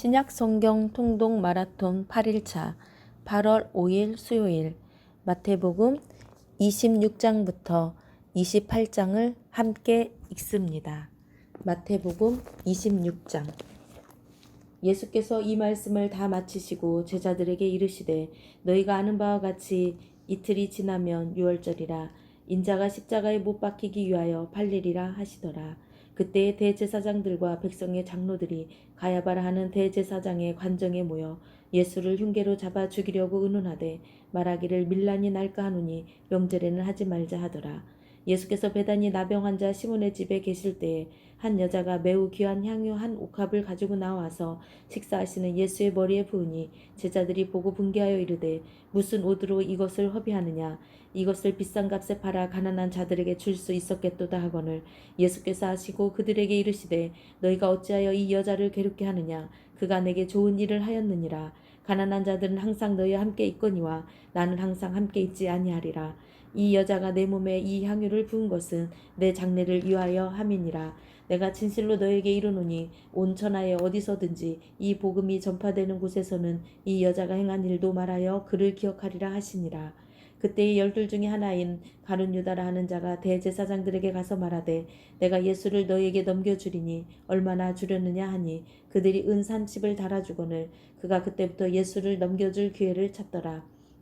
신약 성경 통독 마라톤 8일차 8월 5일 수요일 마태복음 26장부터 28장을 함께 읽습니다. 마태복음 26장 예수께서 이 말씀을 다 마치시고 제자들에게 이르시되 너희가 아는 바와 같이 이틀이 지나면 유월절이라 인자가 십자가에 못 박히기 위하여 팔리리라 하시더라. 그때의 대제사장들과 백성의 장로들이 가야바라 하는 대제사장의 관정에 모여 예수를 흉계로 잡아 죽이려고 의논하되 말하기를 밀란이 날까 하노니 명절에는 하지 말자 하더라. 예수께서 배단이 나병 환자 시몬의 집에 계실 때에 한 여자가 매우 귀한 향유 한 옥합을 가지고 나와서 식사하시는 예수의 머리에 부으니 제자들이 보고 분개하여 이르되 무슨 옷으로 이것을 허비하느냐? 이것을 비싼 값에 팔아 가난한 자들에게 줄 수 있었겠도다 하거늘 예수께서 하시고 그들에게 이르시되 너희가 어찌하여 이 여자를 괴롭게 하느냐? 그가 내게 좋은 일을 하였느니라. 가난한 자들은 항상 너희와 함께 있거니와 나는 항상 함께 있지 아니하리라 이 여자가 내 몸에 이 향유를 부은 것은 내 장례를 위하여 함이니라. 내가 진실로 너에게 이르노니 온 천하에 어디서든지 이 복음이 전파되는 곳에서는 이 여자가 행한 일도 말하여 그를 기억하리라 하시니라. 그때의 열둘 중에 하나인 가룟 유다라 하는 자가 대제사장들에게 가서 말하되 내가 예수를 너에게 넘겨주리니 얼마나 주려느냐 하니 그들이 은 30을 달아주거늘 그가 그때부터 예수를 넘겨줄 기회를 찾더라.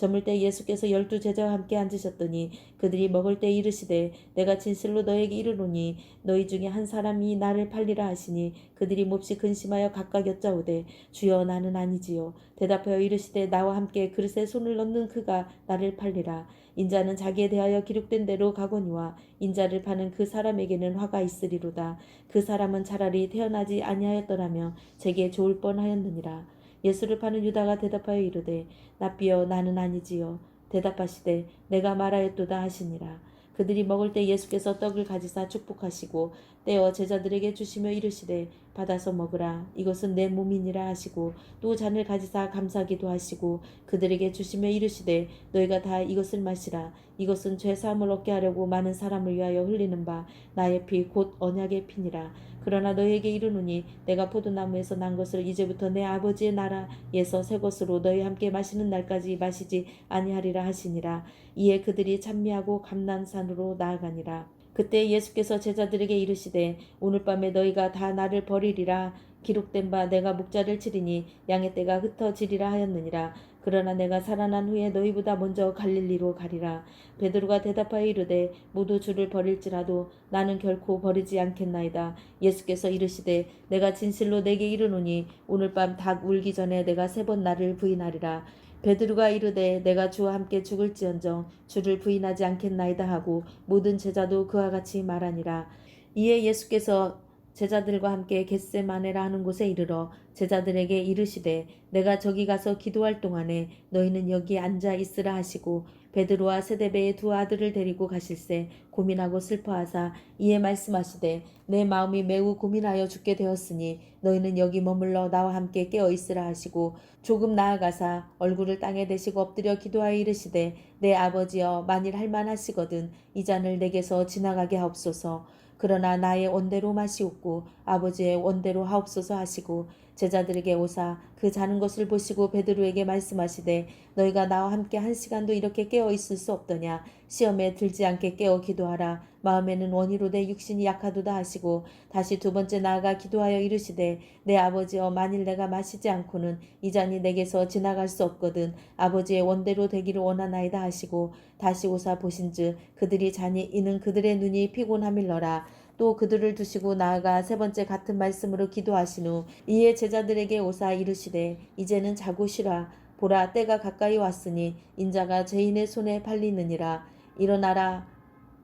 저물 때 예수께서 열두 제자와 함께 앉으셨더니 그들이 먹을 때 이르시되 내가 진실로 너에게 이르노니 너희 중에 한 사람이 나를 팔리라 하시니 그들이 몹시 근심하여 각각 여짜오되 주여 나는 아니지요. 대답하여 이르시되 나와 함께 그릇에 손을 넣는 그가 나를 팔리라. 인자는 자기에 대하여 기록된 대로 가거니와 인자를 파는 그 사람에게는 화가 있으리로다. 그 사람은 차라리 태어나지 아니하였더라면 제게 좋을 뻔하였느니라. 예수를 파는 유다가 대답하여 이르되 납비여 나는 아니지요. 대답하시되 내가 말하였도다 하시니라. 그들이 먹을 때 예수께서 떡을 가지사 축복하시고 떼어 제자들에게 주시며 이르시되 받아서 먹으라 이것은 내 몸이니라 하시고 또 잔을 가지사 감사기도 하시고 그들에게 주시며 이르시되 너희가 다 이것을 마시라 이것은 죄 사함을 얻게 하려고 많은 사람을 위하여 흘리는 바 나의 피 곧 언약의 피니라 그러나 너희에게 이르노니 내가 포도나무에서 난 것을 이제부터 내 아버지의 나라에서 새 것으로 너희 함께 마시는 날까지 마시지 아니하리라 하시니라. 이에 그들이 찬미하고 감난산으로 나아가니라. 그때 예수께서 제자들에게 이르시되 오늘 밤에 너희가 다 나를 버리리라. 기록된 바 내가 목자를 치리니 양의 떼가 흩어지리라 하였느니라 그러나 내가 살아난 후에 너희보다 먼저 갈릴리로 가리라. 베드로가 대답하여 이르되 모두 주를 버릴지라도 나는 결코 버리지 않겠나이다. 예수께서 이르시되 내가 진실로 내게 이르노니 오늘 밤 닭 울기 전에 내가 세 번 나를 부인하리라. 베드로가 이르되 내가 주와 함께 죽을지언정 주를 부인하지 않겠나이다 하고 모든 제자도 그와 같이 말하니라. 이에 예수께서 제자들과 함께 겟세마네라 하는 곳에 이르러 제자들에게 이르시되 내가 저기 가서 기도할 동안에 너희는 여기 앉아 있으라 하시고 베드로와 세데베의 두 아들을 데리고 가실새 고민하고 슬퍼하사 이에 말씀하시되 내 마음이 매우 고민하여 죽게 되었으니 너희는 여기 머물러 나와 함께 깨어 있으라 하시고 조금 나아가사 얼굴을 땅에 대시고 엎드려 기도하여 이르시되 내 아버지여 만일 할만하시거든 이 잔을 내게서 지나가게 하옵소서 그러나 나의 원대로 마시옵고 아버지의 원대로 하옵소서 하시고 제자들에게 오사 그 자는 것을 보시고 베드로에게 말씀하시되 너희가 나와 함께 한 시간도 이렇게 깨어 있을 수 없더냐? 시험에 들지 않게 깨어 기도하라. 마음에는 원이로 내 육신이 약하도다 하시고 다시 두 번째 나아가 기도하여 이르시되 내 아버지여 만일 내가 마시지 않고는 이 잔이 내게서 지나갈 수 없거든 아버지의 원대로 되기를 원하나이다 하시고 다시 오사 보신즉 그들이 잔이 이는 그들의 눈이 피곤함일러라 또 그들을 두시고 나아가 세 번째 같은 말씀으로 기도하신 후 이에 제자들에게 오사 이르시되 이제는 자고 쉬라. 보라 때가 가까이 왔으니 인자가 죄인의 손에 팔리느니라. 일어나라.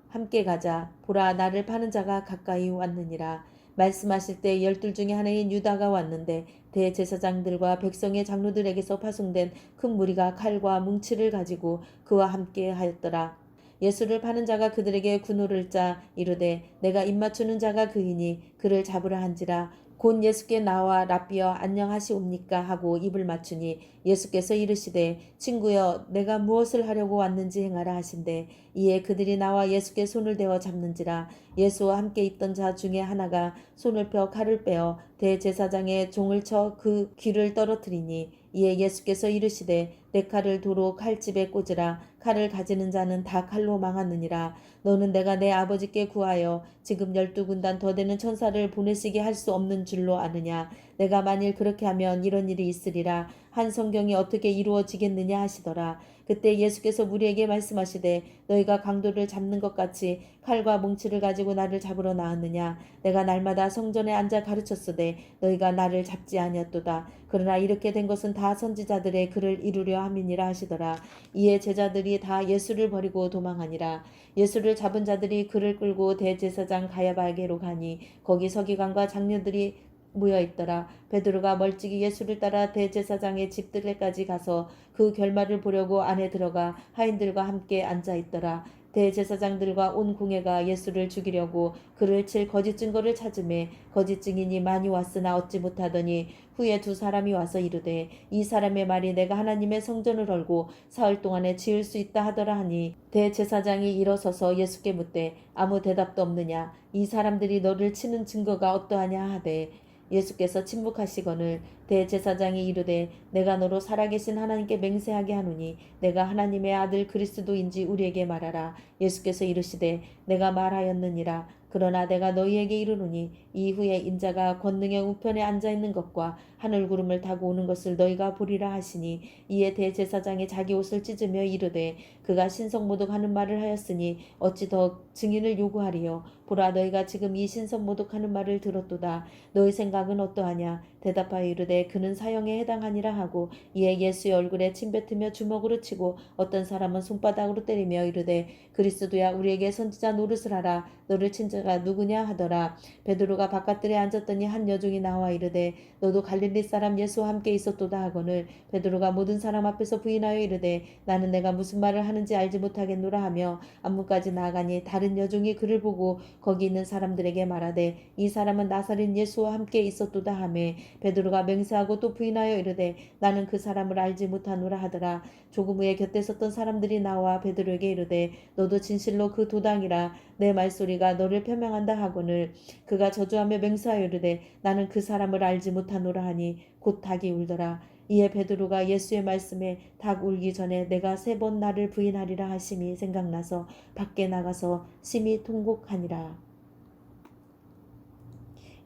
함께 가자. 보라 나를 파는 자가 가까이 왔느니라. 말씀하실 때 열둘 중에 하나인 유다가 왔는데 대제사장들과 백성의 장로들에게서 파송된 큰 무리가 칼과 뭉치를 가지고 그와 함께 하였더라 예수를 파는 자가 그들에게 군호를 짜 이르되 내가 입맞추는 자가 그이니 그를 잡으라 한지라. 곧 예수께 나와 랍비여 안녕하시옵니까? 하고 입을 맞추니 예수께서 이르시되 친구여 내가 무엇을 하려고 왔는지 행하라 하신대. 이에 그들이 나와 예수께 손을 대어 잡는지라. 예수와 함께 있던 자 중에 하나가 손을 펴 칼을 빼어 대제사장의 종을 쳐 그 귀를 떨어뜨리니 이에 예수께서 이르시되 내 칼을 도로 칼집에 꽂으라. 칼을 가지는 자는 다 칼로 망하느니라. 너는 내가 내 아버지께 구하여 지금 열두 군단 더 되는 천사를 보내시게 할 수 없는 줄로 아느냐. 내가 만일 그렇게 하면 이런 일이 있으리라 한 성경이 어떻게 이루어지겠느냐 하시더라. 그때 예수께서 무리에게 말씀하시되 너희가 강도를 잡는 것 같이 칼과 뭉치를 가지고 나를 잡으러 나왔느냐? 내가 날마다 성전에 앉아 가르쳤으되 너희가 나를 잡지 아니었도다. 그러나 이렇게 된 것은 다 선지자들의 글을 이루려 함이니라 하시더라. 이에 제자들이 다 예수를 버리고 도망하니라. 예수를 잡은 자들이 그를 끌고 대제사장 가야바에게로 가니 거기 서기관과 장녀들이 모여 있더라. 베드로가 멀찍이 예수를 따라 대제사장의 집들에까지 가서 그 결말을 보려고 안에 들어가 하인들과 함께 앉아 있더라. 대제사장들과 온 궁예가 예수를 죽이려고 그를 칠 거짓 증거를 찾음에 거짓 증인이 많이 왔으나 얻지 못하더니 후에 두 사람이 와서 이르되 이 사람의 말이 내가 하나님의 성전을 헐고 사흘 동안에 지을 수 있다 하더라 하니 대제사장이 일어서서 예수께 묻되 아무 대답도 없느냐 이 사람들이 너를 치는 증거가 어떠하냐 하되 예수께서 침묵하시거늘 대제사장이 이르되 내가 너로 살아계신 하나님께 맹세하게 하노니 내가 하나님의 아들 그리스도인지 우리에게 말하라. 예수께서 이르시되 내가 말하였느니라. 그러나 내가 너희에게 이르노니 이후에 인자가 권능의 우편에 앉아 있는 것과 하늘 구름을 타고 오는 것을 너희가 보리라 하시니 이에 대제사장이 자기 옷을 찢으며 이르되 그가 신성모독 하는 말을 하였으니 어찌 더 증인을 요구하리요? 보라 너희가 지금 이 신성모독 하는 말을 들었도다. 너희 생각은 어떠하냐? 대답하여 이르되 그는 사형에 해당하니라 하고 이에 예수의 얼굴에 침 뱉으며 주먹으로 치고 어떤 사람은 손바닥으로 때리며 이르되 그리스도야 우리에게 선지자 노릇을 하라. 너를 친 자가 누구냐 하더라. 베드로가 바깥들에 앉았더니 한 여종이 나와 이르되 너도 갈릴리 사람 예수와 함께 있었도다 하거늘. 베드로가 모든 사람 앞에서 부인하여 이르되 나는 내가 무슨 말을 하는 지 알지 못하겠노라 하며 안문까지 나아가니 다른 여종이 그를 보고 거기 있는 사람들에게 말하되 이 사람은 나사렛 예수와 함께 있었도다 하매 베드로가 맹세하고 또 부인하여 이르되 나는 그 사람을 알지 못하노라 하더라. 조금 후에 곁에 섰던 사람들이 나와 베드로에게 이르되 너도 진실로 그 도당이라. 내 말소리가 너를 표명한다 하거늘. 그가 저주하며 맹세하여 이르되 나는 그 사람을 알지 못하노라 하니 곧 닭이 울더라 이에 베드로가 예수의 말씀에 닭 울기 전에 내가 세 번 나를 부인하리라 하심이 생각나서 밖에 나가서 심히 통곡하니라.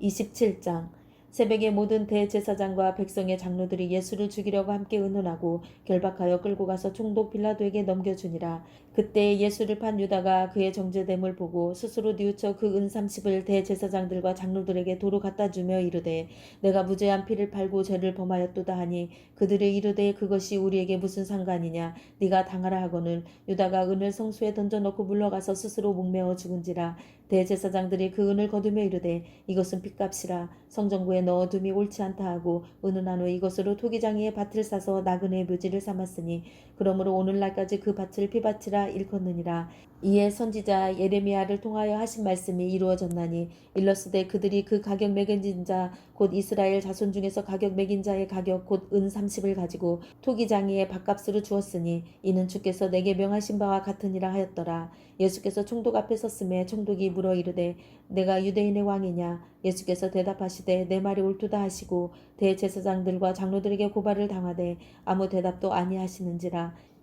27장 새벽에 모든 대제사장과 백성의 장로들이 예수를 죽이려고 함께 의논하고 결박하여 끌고 가서 총독 빌라도에게 넘겨주니라. 그때 예수를 판 유다가 그의 정죄됨을 보고 스스로 뉘우쳐 그은 30을 대제사장들과 장로들에게 도로 갖다 주며 이르되 내가 무죄한 피를 팔고 죄를 범하였도다 하니 그들의 이르되 그것이 우리에게 무슨 상관이냐? 네가 당하라 하거늘 유다가 은을 성수에 던져놓고 물러가서 스스로 목매어 죽은지라 대제사장들이 그 은을 거두며 이르되 이것은 핏값이라 성전구에 넣어둠이 옳지 않다 하고 은은 한 후에 이것으로 토기장이의 밭을 사서 나그네의 묘지를 삼았으니 그러므로 오늘날까지 그 밭을 피밭이라 일컫느니라. 이에 선지자 예레미야를 통하여 하신 말씀이 이루어졌나니 일러스되 그들이 그 가격 매긴 자 곧 이스라엘 자손 중에서 가격 매긴 자의 가격 곧은 30을 가지고 토기장이의 밭값으로 주었으니 이는 주께서 내게 명하신 바와 같으니라 하였더라. 예수께서 총독 앞에 섰음에 총독이 물어 이르되 내가 유대인의 왕이냐? 예수께서 대답하시되 내 말이 옳도다 하시고 대제사장들과 장로들에게 고발을 당하되 아무 대답도 아니하시는지라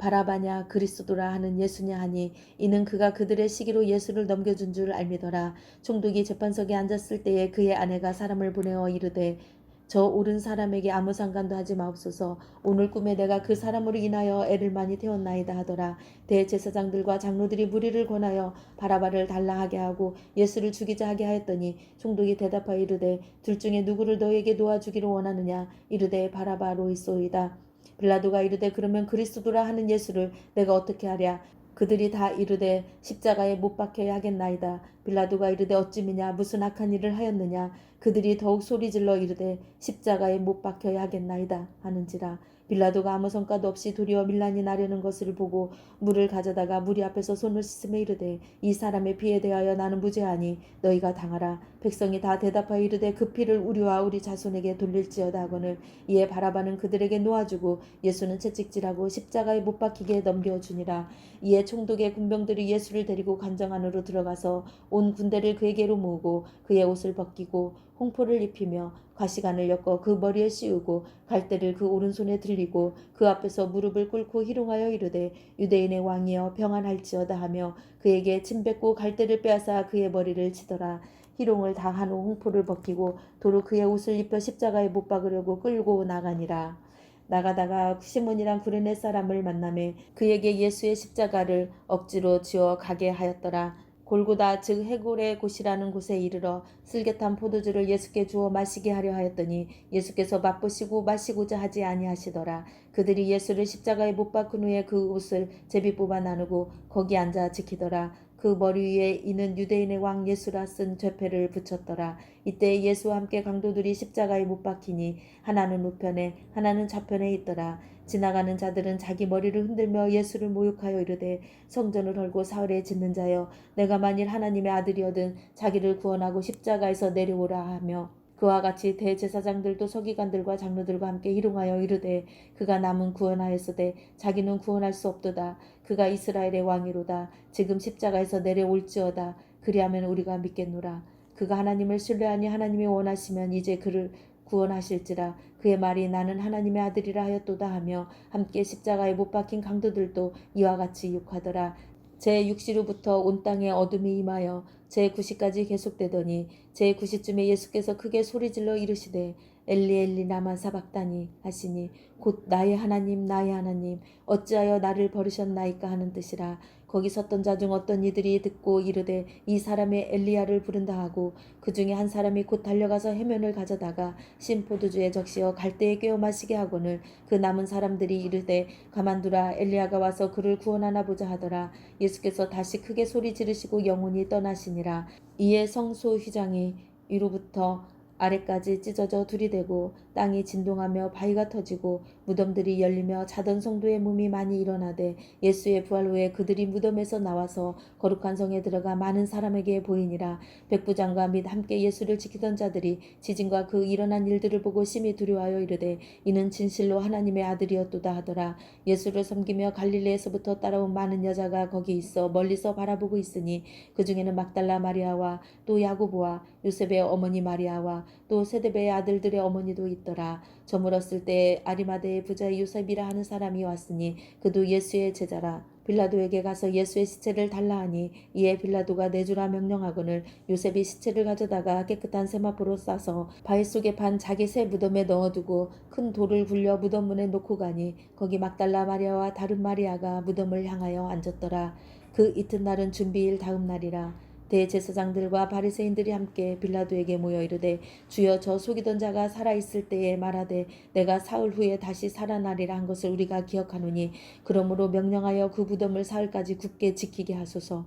바라바냐 그리스도라 하는 예수냐 하니 이는 그가 그들의 시기로 예수를 넘겨준 줄 알미더라 총독이 재판석에 앉았을 때에 그의 아내가 사람을 보내어 이르되 저 옳은 사람에게 아무 상관도 하지 마옵소서. 오늘 꿈에 내가 그 사람으로 인하여 애를 많이 태웠나이다 하더라. 대제사장들과 장로들이 무리를 권하여 바라바를 달라하게 하고 예수를 죽이자 하게 하였더니 총독이 대답하여 이르되 둘 중에 누구를 너에게 놓아주기를 원하느냐 이르되 바라바로 있소이다. 빌라도가 이르되 그러면 그리스도라 하는 예수를 내가 어떻게 하랴? 그들이 다 이르되 십자가에 못 박혀야 하겠나이다. 빌라도가 이르되 어찌미냐? 무슨 악한 일을 하였느냐? 그들이 더욱 소리질러 이르되 십자가에 못 박혀야 하겠나이다 하는지라 빌라도가 아무 성과도 없이 도리어 밀란이 나려는 것을 보고 물을 가져다가 무리 앞에서 손을 씻으며 이르되 이 사람의 피에 대하여 나는 무죄하니 너희가 당하라. 백성이 다 대답하여 이르되 그 피를 우리와 우리 자손에게 돌릴지어다 하거늘 이에 바라바는 그들에게 놓아주고 예수는 채찍질하고 십자가에 못 박히게 넘겨주니라. 이에 총독의 군병들이 예수를 데리고 관정 안으로 들어가서 온 군대를 그에게로 모으고 그의 옷을 벗기고 홍포를 입히며 가시관을 엮어 그 머리에 씌우고 갈대를 그 오른손에 들리고 그 앞에서 무릎을 꿇고 희롱하여 이르되 유대인의 왕이여 평안할지어다 하며 그에게 침 뱉고 갈대를 빼앗아 그의 머리를 치더라 희롱을 다한 후 홍포를 벗기고 도로 그의 옷을 입혀 십자가에 못 박으려고 끌고 나가니라 나가다가 시몬이란 구레네 사람을 만남에 그에게 예수의 십자가를 억지로 지어 가게 하였더라. 골고다 즉 해골의 곳이라는 곳에 이르러 쓸개탄 포도주를 예수께 주어 마시게 하려 하였더니 예수께서 맛보시고 마시고자 하지 아니하시더라. 그들이 예수를 십자가에 못 박은 후에 그 옷을 제비 뽑아 나누고 거기 앉아 지키더라. 그 머리 위에 이는 유대인의 왕 예수라 쓴 죄패를 붙였더라. 이때 예수와 함께 강도들이 십자가에 못 박히니 하나는 우편에 하나는 좌편에 있더라. 지나가는 자들은 자기 머리를 흔들며 예수를 모욕하여 이르되 성전을 헐고 사흘에 짓는 자여 내가 만일 하나님의 아들이어든 자기를 구원하고 십자가에서 내려오라 하며 그와 같이 대제사장들도 서기관들과 장로들과 함께 희롱하여 이르되 그가 남은 구원하였으되 자기는 구원할 수 없도다. 그가 이스라엘의 왕이로다. 지금 십자가에서 내려올지어다. 그리하면 우리가 믿겠노라. 그가 하나님을 신뢰하니 하나님이 원하시면 이제 그를 구원하실지라 그의 말이 나는 하나님의 아들이라 하였도다 하며 함께 십자가에 못 박힌 강도들도 이와 같이 욕하더라. 제 6시로부터 온 땅에 어둠이 임하여 제 9시까지 계속되더니 제 9시쯤에 예수께서 크게 소리질러 이르시되 엘리 엘리 나만 사박다니 하시니 곧 나의 하나님 나의 하나님 어찌하여 나를 버리셨나이까 하는 뜻이라 거기 섰던 자 중 어떤 이들이 듣고 이르되 이 사람의 엘리야를 부른다 하고 그 중에 한 사람이 곧 달려가서 해면을 가져다가 신포도주에 적시어 갈대에 꿰어 마시게 하거늘 그 남은 사람들이 이르되 가만두라 엘리야가 와서 그를 구원하나 보자 하더라. 예수께서 다시 크게 소리 지르시고 영혼이 떠나시니라. 이에 성소 휘장이 위로부터 아래까지 찢어져 둘이 되고 땅이 진동하며 바위가 터지고 무덤들이 열리며 자던 성도의 몸이 많이 일어나되 예수의 부활 후에 그들이 무덤에서 나와서 거룩한 성에 들어가 많은 사람에게 보이니라. 백부장과 및 함께 예수를 지키던 자들이 지진과 그 일어난 일들을 보고 심히 두려워하여 이르되 이는 진실로 하나님의 아들이었도다 하더라. 예수를 섬기며 갈릴리에서부터 따라온 많은 여자가 거기 있어 멀리서 바라보고 있으니 그 중에는 막달라 마리아와 또 야고보와 요셉의 어머니 마리아와 또 세데베의 아들들의 어머니도 있더라. 저물었을 때 아리마대의 부자 요셉이라 하는 사람이 왔으니 그도 예수의 제자라. 빌라도에게 가서 예수의 시체를 달라 하니 이에 빌라도가 내주라 명령하거늘 요셉이 시체를 가져다가 깨끗한 세마포로 싸서 바위 속에 판 자기 새 무덤에 넣어두고 큰 돌을 굴려 무덤 문에 놓고 가니 거기 막달라 마리아와 다른 마리아가 무덤을 향하여 앉았더라. 그 이튿날은 준비일 다음 날이라. 대제사장들과 바리새인들이 함께 빌라도에게 모여 이르되 주여 저 속이던 자가 살아 있을 때에 말하되 내가 사흘 후에 다시 살아나리라 한 것을 우리가 기억하노니 그러므로 명령하여 그 무덤을 사흘까지 굳게 지키게 하소서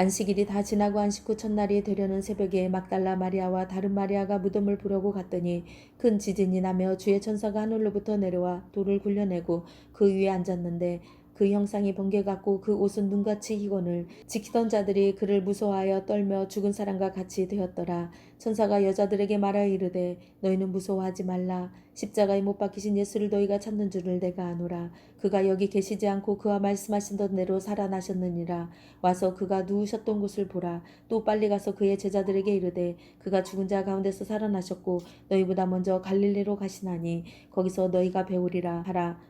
안식일이 다 지나고 안식 후 첫날이 되려는 새벽에 막달라 마리아와 다른 마리아가 무덤을 보려고 갔더니 큰 지진이 나며 주의 천사가 하늘로부터 내려와 돌을 굴려내고 그 위에 앉았는데 그 형상이 번개 같고 그 옷은 눈같이 희건을 지키던 자들이 그를 무서워하여 떨며 죽은 사람과 같이 되었더라. 천사가 여자들에게 말하여 이르되 너희는 무서워하지 말라. 십자가에 못 박히신 예수를 너희가 찾는 줄을 내가 아노라. 그가 여기 계시지 않고 그와 말씀하신 대로 살아나셨느니라. 와서 그가 누우셨던 곳을 보라. 또 빨리 가서 그의 제자들에게 이르되 그가 죽은 자 가운데서 살아나셨고 너희보다 먼저 갈릴리로 가시나니 거기서 너희가 배우리라 하라.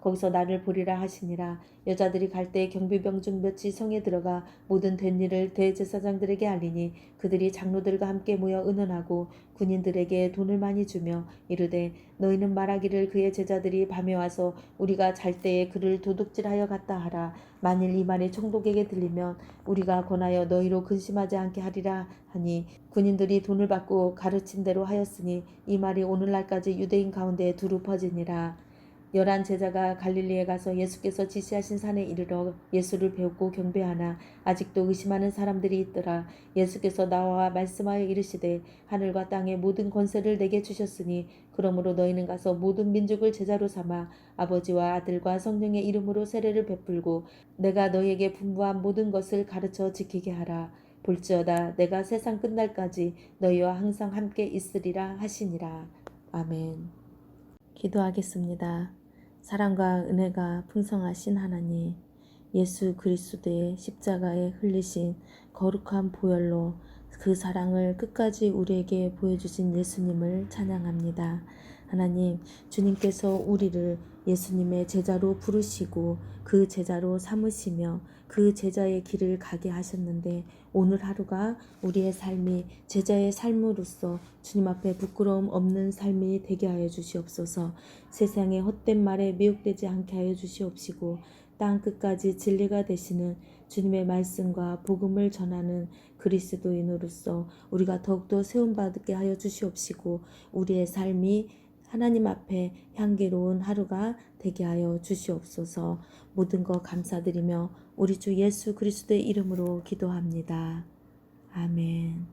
거기서 나를 보리라 하시니라. 여자들이 갈때 경비병 중 몇이 성에 들어가 모든 된 일을 대제사장들에게 알리니 그들이 장로들과 함께 모여 의논하고 군인들에게 돈을 많이 주며 이르되 너희는 말하기를 그의 제자들이 밤에 와서 우리가 잘 때에 그를 도둑질하여 갔다 하라. 만일 이 말이 총독에게 들리면 우리가 권하여 너희로 근심하지 않게 하리라 하니 군인들이 돈을 받고 가르친 대로 하였으니 이 말이 오늘날까지 유대인 가운데 두루 퍼지니라 열한 제자가 갈릴리에 가서 예수께서 지시하신 산에 이르러 예수를 배우고 경배하나 아직도 의심하는 사람들이 있더라. 예수께서 나와 말씀하여 이르시되 하늘과 땅의 모든 권세를 내게 주셨으니 그러므로 너희는 가서 모든 민족을 제자로 삼아 아버지와 아들과 성령의 이름으로 세례를 베풀고 내가 너희에게 분부한 모든 것을 가르쳐 지키게 하라. 볼지어다 내가 세상 끝날까지 너희와 항상 함께 있으리라 하시니라. 아멘. 기도하겠습니다. 사랑과 은혜가 풍성하신 하나님, 예수 그리스도의 십자가에 흘리신 거룩한 보혈로 그 사랑을 끝까지 우리에게 보여주신 예수님을 찬양합니다. 하나님, 주님께서 우리를 예수님의 제자로 부르시고 그 제자로 삼으시며 그 제자의 길을 가게 하셨는데 오늘 하루가 우리의 삶이 제자의 삶으로서 주님 앞에 부끄러움 없는 삶이 되게 하여 주시옵소서. 세상의 헛된 말에 미혹되지 않게 하여 주시옵시고 땅 끝까지 진리가 되시는 주님의 말씀과 복음을 전하는 그리스도인으로서 우리가 더욱더 세움받게 하여 주시옵시고 우리의 삶이 하나님 앞에 향기로운 하루가 되게 하여 주시옵소서 모든 것 감사드리며 우리 주 예수 그리스도의 이름으로 기도합니다. 아멘.